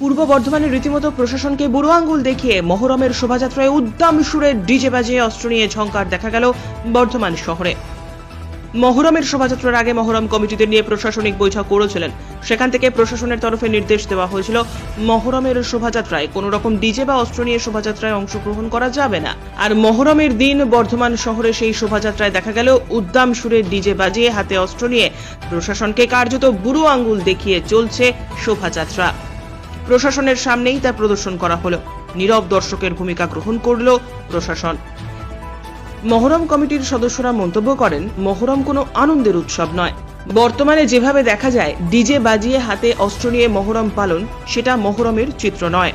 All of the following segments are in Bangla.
পূর্ব বর্ধমানে রীতিমতো প্রশাসনকে বুড়ো আঙ্গুল দেখিয়ে মহরমের শোভাযাত্রায় উদ্দাম সুরে ডিজে বাজিয়ে অস্ত্র নিয়ে ঝঙ্কার দেখা গেল বর্ধমান শহরে। মহরমের শোভাযাত্রার আগে মহরম কমিটিদের নিয়ে প্রশাসনিক বৈঠক করেছিলেন। সেখান থেকে প্রশাসনের তরফে নির্দেশ দেওয়া হয়েছিল, মহরমের শোভাযাত্রায় কোনো রকম ডিজে বা অস্ত্র নিয়ে শোভাযাত্রায় অংশগ্রহণ করা যাবে না। আর মহরমের দিন বর্ধমান শহরে সেই শোভাযাত্রায় দেখা গেল উদ্দাম সুরে ডিজে বাজিয়ে হাতে অস্ত্র নিয়ে। প্রশাসনকে কার্যত বুড়ো আঙ্গুল দেখিয়ে চলছে শোভাযাত্রা। প্রশাসনের সামনেই তা প্রদর্শন করা হলো। নীরব দর্শকের ভূমিকা গ্রহণ করল প্রশাসন। মহরম কমিটির সদস্যরা মন্তব্য করেন, মহরম কোনো আনন্দের উৎসব নয়। বর্তমানে যেভাবে দেখা যায়, ডিজে বাজিয়ে হাতে অস্ত্র নিয়ে মহরম পালন, সেটা মহরমের চিত্র নয়।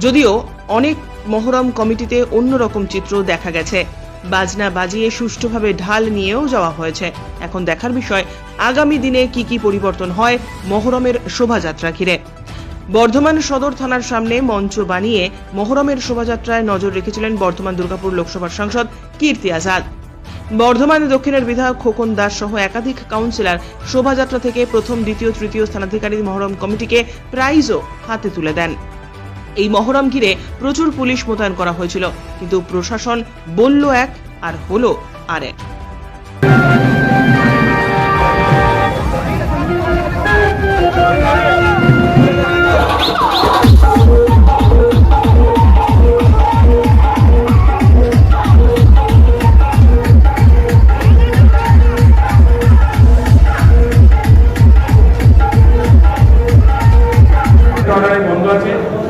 যদিও অনেক মহরম কমিটিতে অন্যরকম চিত্র দেখা গেছে। বাজনা বাজিয়ে সুষ্ঠুভাবে ঢাল নিয়েও যাওয়া হয়েছে। এখন দেখার বিষয়, আগামী দিনে কি কি পরিবর্তন হয় মহরমের শোভাযাত্রা ঘিরে। বর্ধমান সদর থানার সামনে মঞ্চ বানিয়ে মহরমের শোভাযাত্রায় নজর রেখেছিলেন বর্ধমান দুর্গাপুর লোকসভার সাংসদ কীর্তি আজাদ। বর্ধমান দক্ষিণের বিধায়ক খোকন দাস সহ একাধিক কাউন্সিলর শোভাযাত্রা থেকে প্রথম, দ্বিতীয়, তৃতীয় স্থানাধিকারী মহরম কমিটিকে প্রাইজও হাতে তুলে দেন। এই মহরম ঘিরে প্রচুর পুলিশ মোতায়েন করা হয়েছিল, কিন্তু প্রশাসন বলল এক আর হলো আর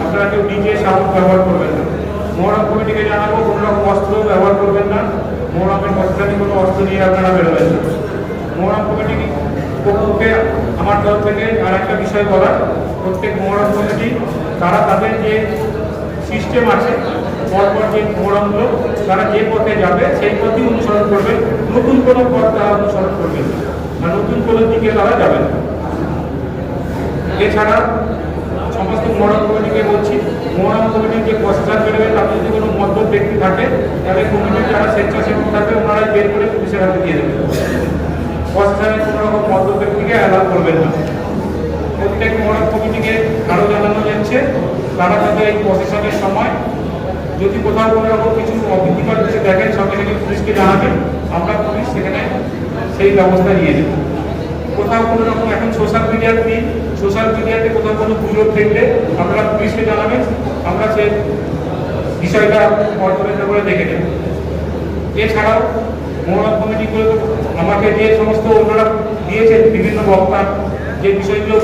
আপনারা কেউ ডিজে সাউন্ড ব্যবহার করবেন না। মোহরম কমিটিকে জানাব, কোনো রকম অস্ত্র ব্যবহার করবেন না। মোহরমের পক্ষে কোনো অস্ত্র নিয়ে আপনারা বেরোবেন না। মোহরম কমিটি পক্ষকে আমার তরফ থেকে আর একটা বিষয় বলার। প্রত্যেক মোহরম কমিটি, তারা তাদের যে সিস্টেম আছে, পরপর যে মোহরমগুলো, তারা যে পথে যাবে, সেই পথই অনুসরণ করবে। নতুন কোনো পথ তারা অনুসরণ করবে না। নতুন কোনো দিকে তারা যাবে না। এছাড়া সমস্ত মোহরম কমিটিকে বলছি মোহরম কমিটির যে প্রশাসন বেরোবে তাদের যদি কোনো মদ্য ব্যক্তি থাকে, তাহলে কমিটির যারা স্বেচ্ছাসেবক থাকবে, ওনারাই বের করে পুলিশের হাতে দিয়ে দেবে। প্রশাসনের কোনো রকম মদ্য ব্যক্তিকে অ্যালাউ করবেন না। প্রত্যেক মোহরম কমিটিকে আরও জানানো যাচ্ছে, তারা যাতে এই প্রশাসনের সময় যদি কোথাও কোনো রকম কিছু অপ্রীতিকর কিছু দেখেন, সঙ্গে সঙ্গে পুলিশকে জানাবেন, আমরা পুলিশ সেখানে সেই ব্যবস্থা নিয়ে দেবো কোথাও কোনো রকম এখন সোশ্যাল মিডিয়ার দিন সোশ্যাল মিডিয়াতে কোথাও কোনো গুজব দেখলে আপনারা পুলিশকে জানাবেন, আমরা সে বিষয়টা পর্যবেক্ষণ করে দেখে নেব। এছাড়াও মোহরম কমিটিগুলো আমাকে যে সমস্ত ওনারা দিয়েছেন, বিভিন্ন বক্তা, যে বিষয়গুলো